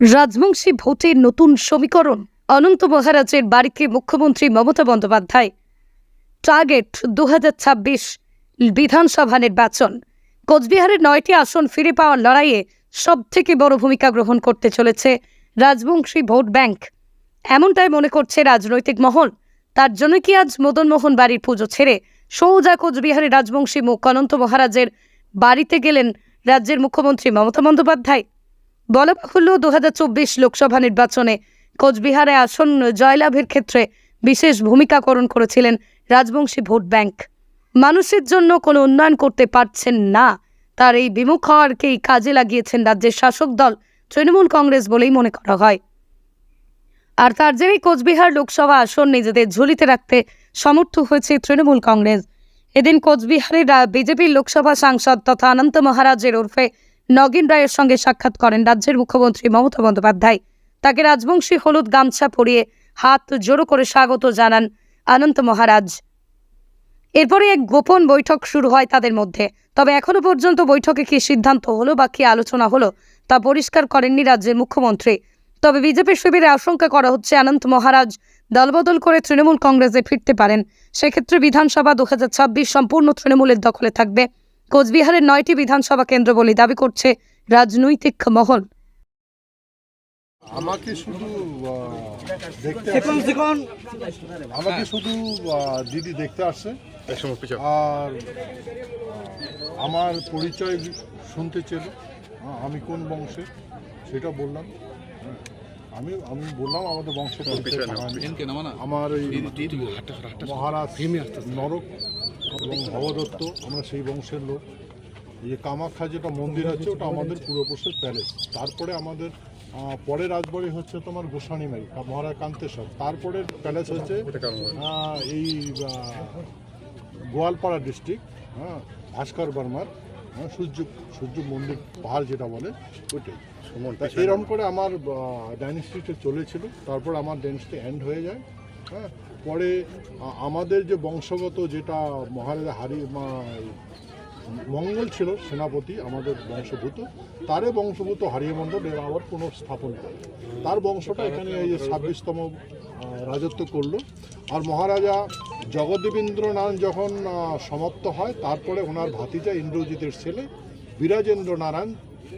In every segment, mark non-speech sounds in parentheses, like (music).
রাজবংশী ভোটের নতুন সমীকরণ। অনন্ত মহারাজের বাড়িতে মুখ্যমন্ত্রী মমতা বন্দ্যোপাধ্যায়। টার্গেট দু হাজার ছাব্বিশ বিধানসভা নির্বাচন। কোচবিহারের নয়টি আসন ফিরে পাওয়ার লড়াইয়ে সব থেকে বড় ভূমিকা গ্রহণ করতে চলেছে রাজবংশী ভোট ব্যাংক। এমনটাই মনে করছে রাজনৈতিক মহল। তার জন্য কি আজ মদনমোহন বাড়ির পুজো ছেড়ে সৌজা কোচবিহারের রাজবংশী মুখ অনন্ত মহারাজের বাড়িতে গেলেন রাজ্যের মুখ্যমন্ত্রী মমতা বন্দ্যোপাধ্যায়? বলা বাহুল্য দু লোকসভা নির্বাচনে কোচবিহারে আসন জয়লাভের ক্ষেত্রে বিশেষ ভূমিকা পালন করেছিলেন রাজবংশী ভোট ব্যাংক। মানুষের জন্য কোনো উন্নয়ন করতে পারছেন না। তার এই বিমুখ হওয়ারকেই কাজে লাগিয়েছেন রাজ্যের শাসক দল তৃণমূল কংগ্রেস বলেই মনে করা হয়। আর তার জেরেই কোচবিহার লোকসভা আসন নিজেদের ঝুলিতে রাখতে সমর্থ হয়েছে তৃণমূল কংগ্রেস। এদিন কোচবিহারের বিজেপির লোকসভা সাংসদ তথা অনন্ত মহারাজের ওরফে নগিন রায়ের সঙ্গে সাক্ষাৎ করেন রাজ্যের মুখ্যমন্ত্রী মমতা বন্দ্যোপাধ্যায়। তাকে রাজবংশী হলুদ গামছা পরিয়ে হাত জোড়ো করে স্বাগত জানান অনন্ত মহারাজ। এরপরে এক গোপন বৈঠক শুরু হয় তাদের মধ্যে। তবে এখনও পর্যন্ত বৈঠকে কি সিদ্ধান্ত হলো বা কি আলোচনা হলো, তা পরিষ্কার করেননি রাজ্যের মুখ্যমন্ত্রী। তবে বিজেপি শিবিরে আশঙ্কা করা হচ্ছে অনন্ত মহারাজ দলবদল করে তৃণমূল কংগ্রেসে ফিরতে পারেন। সেক্ষেত্রে বিধানসভা দু হাজার ছাব্বিশ সম্পূর্ণ তৃণমূলের দখলে থাকবে। কোচবিহারের নয়টি বিধানসভা কেন্দ্র বলে দাবি করছে রাজনৈতিক মহল। আমাকে শুধু দেখতে আমাকে শুধু দিদি দেখতে আসছে। আর আমার পরিচয় শুনতে চেল আমি কোন বংশে সেটা বললাম। হ্যাঁ, আমি আমি বললাম আমাদের কাহানি। আমার এই মহারাজ নরক এবং ভবদত্ত আমরা সেই বংশের লোক। এই যে কামাখ্যা যেটা মন্দির আছে ওটা আমাদের পূর্বপুরুষের প্যালেস তারপরে আমাদের পরের রাজবাড়ি হচ্ছে তোমার গোসানিমারি মহারাজ কান্তেশ্বর তারপরে প্যালেস হচ্ছে এই গোয়ালপাড়া ডিস্ট্রিক্ট হ্যাঁ ভাস্কর বর্মার হ্যাঁ, সূর্য সূর্য মন্দির পাহাড় যেটা বলে ওইটাই। এরকম করে আমার ডাইনেস্টিটা চলেছিল তারপর আমার ডাইনেস্টি এন্ড হয়ে যায় হ্যাঁ। পরে আমাদের যে বংশগত যেটা মহারাজা হারি মঙ্গল ছিল, সেনাপতি আমাদের বংশভূত, তারে বংশভূত হারিয়মণ্ডল এরা আবার পুনঃস্থাপন করে। তার বংশটা এখানে এই যে ছাব্বিশতম রাজত্ব করল। আর মহারাজা জগদেবেন্দ্রনারায়ণ যখন সমাপ্ত হয়, তারপরে ওনার ভাতিজা ইন্দ্রজিতের ছেলে বিরাজেন্দ্র নারায়ণ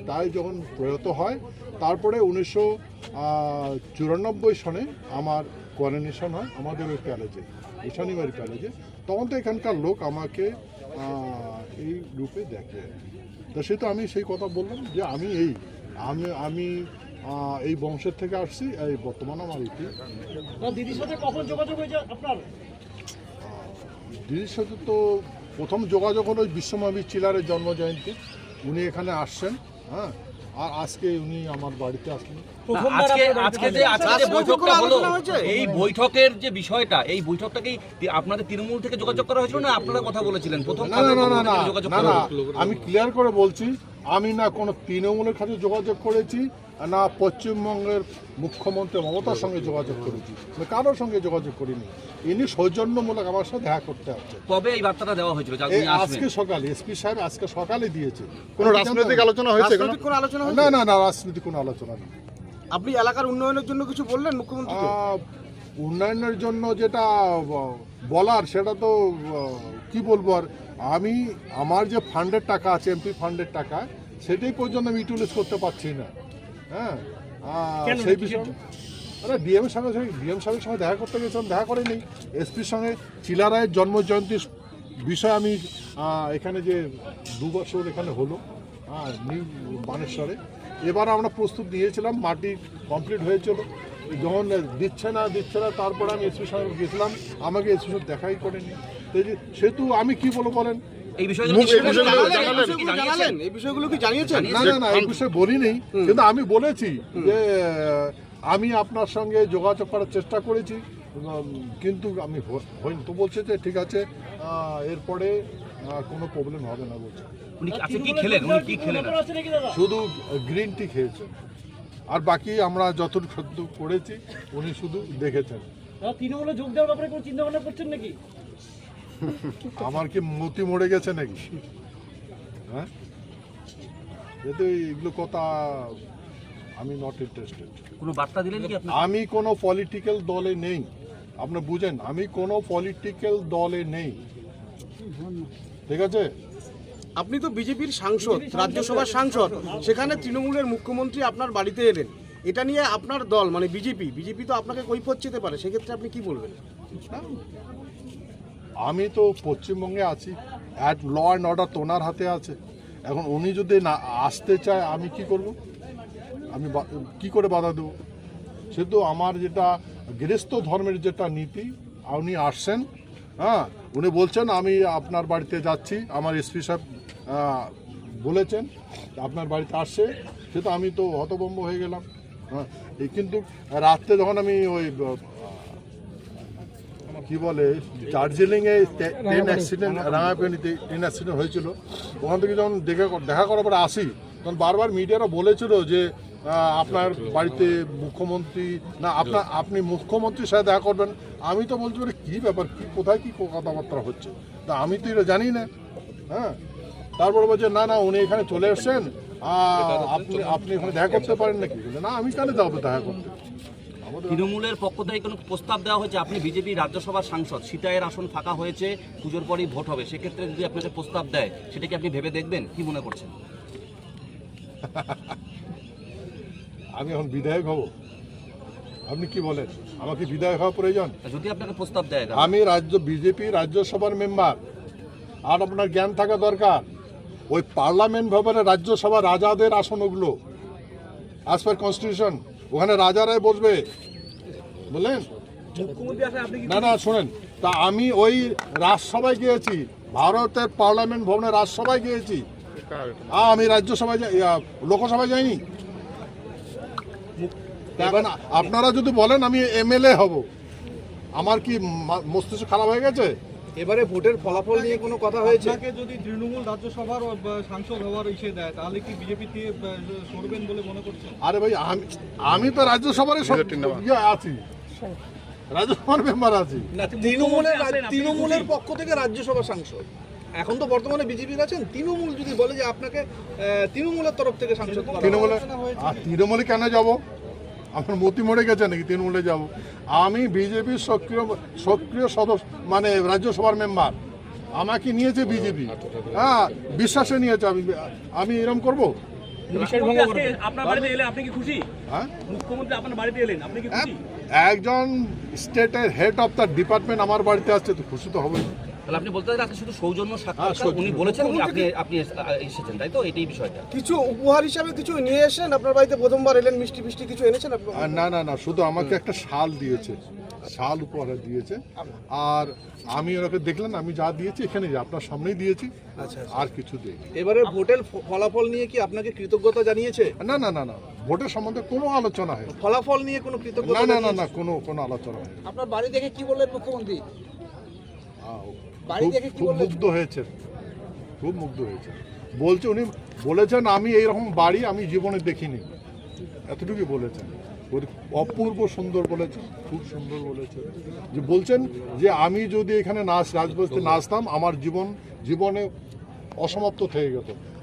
তাই যখন প্রয়াত হয়, তারপরে উনিশশো চুরানব্বই সনে আমার কোয়ারেনেশন হয় আমাদের ওই প্যালেজে ওই শনিবারি প্যালেজে। তখন তো এখানকার লোক আমাকে এই রূপে দেখে। তো সে তো আমি সেই কথা বললাম যে আমি এই আমি আমি এই বংশের থেকে আসছি এই বর্তমান আমার ইতি দিদির সাথে কখন যোগাযোগ হয়েছে আপনার? দিদির সাথে তো প্রথম যোগাযোগ হলো ওই বিশ্বমাবী চিলারের জন্মজয়ন্তী। উনি এখানে আসছেন হ্যাঁ? আর আজকে উনি আমার বাড়িতে আসলেন। আজকে আজকে যে আজকে যে বৈঠকটা হলো এই বৈঠকের যে বিষয়টা এই বৈঠকটাকেই আপনাদের তৃণমূল থেকে যোগাযোগ করা হয়েছিল না আপনারা কথা বলেছিলেন? প্রথম না না আমি ক্লিয়ার করে বলছি আমি না কোনো তৃণমূলের সাথে যোগাযোগ করেছি না পশ্চিমবঙ্গের মুখ্যমন্ত্রী মমতার সঙ্গে যোগাযোগ করেছি। আমি কারোর সঙ্গে যোগাযোগ করিনি। ইনি সৌজন্যমূলক আমার সাথে দেখা করতে আসছে। কবে এই বার্তাটা দেওয়া হয়েছিল? আজকে সকালে এসপি সাহেব আজকে সকালে দিয়েছে। কোনো রাজনৈতিক আলোচনা হয়েছে? কোনো আলোচনা না না না রাজনীতি কোনো আলোচনা নেই। আপনি এলাকার উন্নয়নের জন্য কিছু বললেন মুখ্যমন্ত্রীকে? আহ, উন্নয়নের জন্য যেটা বলার সেটা তো কি বলব আর? আমি আমার যে ফান্ডের টাকা আছে এমপি ফান্ডের টাকা সেটাই পর্যন্ত আমি ইউটিলাইজ করতে পারছি না। হ্যাঁ? সেই বিষয়ে আরে ডিএম সাহেবের সঙ্গে ডিএম সাহেবের সঙ্গে দেখা করতে গেছিলাম দেখা করেনি। এসপির সঙ্গে চিলারায়ের জন্ম জয়ন্তীর বিষয়ে আমি এখানে যে দু বছর এখানে হলো হ্যাঁ নিউ বানেশ্বরে। এবার আমরা প্রস্তুত নিয়েছিলাম মাটি কমপ্লিট হয়েছিল। যখন দিচ্ছে না দিচ্ছে না তারপরে আমি এসপি সঙ্গে গেছিলাম আমাকে এসপি সাহেব দেখাই করেনি। সেহেতু আমি কি বলব বলেন? এই বিষয়গুলো কি জানিয়েছেন? জানালেন? এই বিষয়গুলো না না না এই বিষয়ে বলিনি। কিন্তু আমি বলেছি যে আমি আপনার সঙ্গে যোগাযোগ করার চেষ্টা করেছি। কিন্তু আমি হইনি তো বলছে যে ঠিক আছে এরপরে কোনো প্রবলেম হবে না বলছে। উনি কি খেলেন? উনি কি খেলেন? শুধু গ্রিন টি খেয়েছে আর বাকি আমরা যতটুকু করেছি উনি শুধু দেখেছেন। তৃণমূলে যোগ দেওয়ার ব্যাপারে কোনো চিন্তা ভাবনা করছেন নাকি? (laughs) আমার কি মতি মরে গেছে নাকি? হ্যাঁ? এতে এগুলো কথা আমি নট ইন্টারেস্টেড কোনো বার্তা দিলেন কি আপনি? আমি কোনো পলিটিক্যাল দলে নেই। আপনি বুঝেন আমি কোনো পলিটিক্যাল দলে নেই। ঠিক আছে? আপনি তো বিজেপির সাংসদ রাজ্যসভার সাংসদ সেখানে তৃণমূলের মুখ্যমন্ত্রী আপনার বাড়িতে এলেন। এটা নিয়ে আপনার দল মানে বিজেপি বিজেপি তো আপনাকে কৈফত চেতে পারে সেক্ষেত্রে আপনি কি বলবেন? আমি তো পশ্চিমবঙ্গে আছি। অ্যাট ল অ্যান্ড অর্ডার তোনার হাতে আছে। এখন উনি যদি না আসতে চায়, আমি কি করব? আমি কি করে বাধা দেবো? সে তো আমার যেটা গৃহস্থ ধর্মের যেটা নীতি, উনি আসছেন হ্যাঁ? উনি বলছেন, আমি আপনার বাড়িতে যাচ্ছি। আমার এসপি সাহেব বলেছেন, আপনার বাড়িতে আসছে। সে তো আমি তো হতভম্ব হয়ে গেলাম হ্যাঁ? কিন্তু রাত্রে যখন আমি ওই কি বলে, দার্জিলিং এ ট্রেন অ্যাক্সিডেন্ট রাঙাপানিতে ট্রেন অ্যাক্সিডেন্ট হয়েছিল। ওখান থেকে যখন দেখা দেখা করার পরে আসি, তখন বারবার মিডিয়ারা বলেছিল যে আপনার বাড়িতে মুখ্যমন্ত্রী, না, আপনার, আপনি মুখ্যমন্ত্রীর সাথে দেখা করবেন। আমি তো বলছি বলে কী ব্যাপার? কী, কোথায় কী কথাবার্তা হচ্ছে? তা আমি তো এটা জানি না। হ্যাঁ? তারপরে বলছে, না না, উনি এখানে চলে এসছেন। আপনি আপনি এখানে দেখা করতে পারেন নাকি? না, আমি কেন যাব দেখা করতে। তৃণমূলের পক্ষ থেকে কোনো প্রস্তাব দেওয়া হয়েছে? আপনি বিজেপি রাজ্যসভার সাংসদ সীতায়ের আসন ফাঁকা হয়েছে পুজোর পরই ভোট হবে। সেক্ষেত্রে যদি আপনাকে প্রস্তাব দেয় সেটা কি আপনি ভেবে দেখবেন? কি মনে করছেন? আমি এখন বিধায়ক হব। আপনি কি বলেন? আমাকে বিধায়ক হওয়া প্রয়োজন? যদি আপনাকে প্রস্তাব দেয় আমি রাজ্য বিজেপি রাজ্যসভার মেম্বার। আর আপনার জ্ঞান থাকা দরকার। ওই পার্লামেন্ট ভবনে রাজ্যসভা রাজাদের আসন ওগুলো অ্যাজ পার কনস্টিটিউশন ওখানে রাজারাই বসবে। বুঝলেন না না শোনেন তা আমি ওই রাজসভায় গিয়েছি ভারতের পার্লামেন্ট ভবনে রাজসভায় গিয়েছি। আমি রাজ্যসভায় যাই- লোকসভায় যাইনি। এখন আপনারা যদি বলেন আমি এমএলএ হব। আমার কি মস্তিষ্ক খারাপ হয়ে গেছে? এবারে ভোটের ফলাফল নিয়ে কোনো কথা হয়েছে? আপনাকে যদি তৃণমূল রাজ্যসভার সাংসদ হওয়ার ইসে দেয় তাহলে কি বিজেপিতে সরবেন বলে মনে করছেন আরে ভাই আমি আমি তো রাজ্যসভার সব ইয়ে আছি। রাজ্যসভার মেম্বার আছি। তৃণমূলের তৃণমূলের পক্ষ থেকে রাজ্যসভা সাংসদ। এখন তো বর্তমানে বিজেপির আছেন তৃণমূল যদি বলে যে আপনাকে তৃণমূলের তরফ থেকে সাংসদ। তৃণমূলে আর তৃণমূলে কেন যাব? আমার মতি মরে গেছে নাকি? তৃণমূলে যাব। আমি বিজেপির সক্রিয় সক্রিয় সদস্য মানে রাজ্যসভার মেম্বার। আমাকে নিয়েছে বিজেপি। হ্যাঁ বিশ্বাসে নিয়েছে। আমি আমি এরকম করব? আপনার বাড়িতে এলে আপনি কি খুশি? হ্যাঁ? মুখ্যমন্ত্রী আপনার বাড়িতে এলেন আপনি কি খুশি? একজন স্টেটের হেড অফ দ্য ডিপার্টমেন্ট আমার বাড়িতে আসছে তো খুশি তো হবেই। তাহলে আপনি বলতে আজকে শুধু সৌজন্য হ্যাঁ, উনি বলেছেন উনি আপনি আপনি এসেছেন তাই তো? এটাই বিষয়টা। কিছু উপহার হিসাবে কিছু নিয়ে এসেছেন? আপনার বাড়িতে প্রথমবার এলেন মিষ্টি ফিষ্টি কিছু এনেছেন আপনি? না না না শুধু আমাকে একটা শাল দিয়েছে। শাল উপহার দিয়েছে। আর আমি ওনাকে দেখলেন আমি যা দিয়েছি এখানে আপনার সামনেই দিয়েছি। আর কিছু দিই এবারে ভোটের ফলাফল নিয়ে কি আপনাকে কৃতজ্ঞতা জানিয়েছে? না না না না ভোটের সম্বন্ধে কোনো আলোচনা হয় ফলাফল নিয়ে কোনো কৃতজ্ঞতা না না না না কোনো কোনো আলোচনা হয় আপনার বাড়ি দেখে কি বললেন মুখ্যমন্ত্রী? খুব মুগ্ধ হয়েছে খুব মুগ্ধ হয়েছে বলছে উনি বলেছেন আমি এইরকম বাড়ি আমি জীবনে দেখিনি। এতটুকু বলেছেন। অপূর্ব সুন্দর বলেছেন খুব সুন্দর বলেছেন। যে বলছেন যে আমি যদি এখানে নাচ রাজবস্তি নাচতাম আমার জীবন জীবনে অসমাপ্ত থেকে যেত।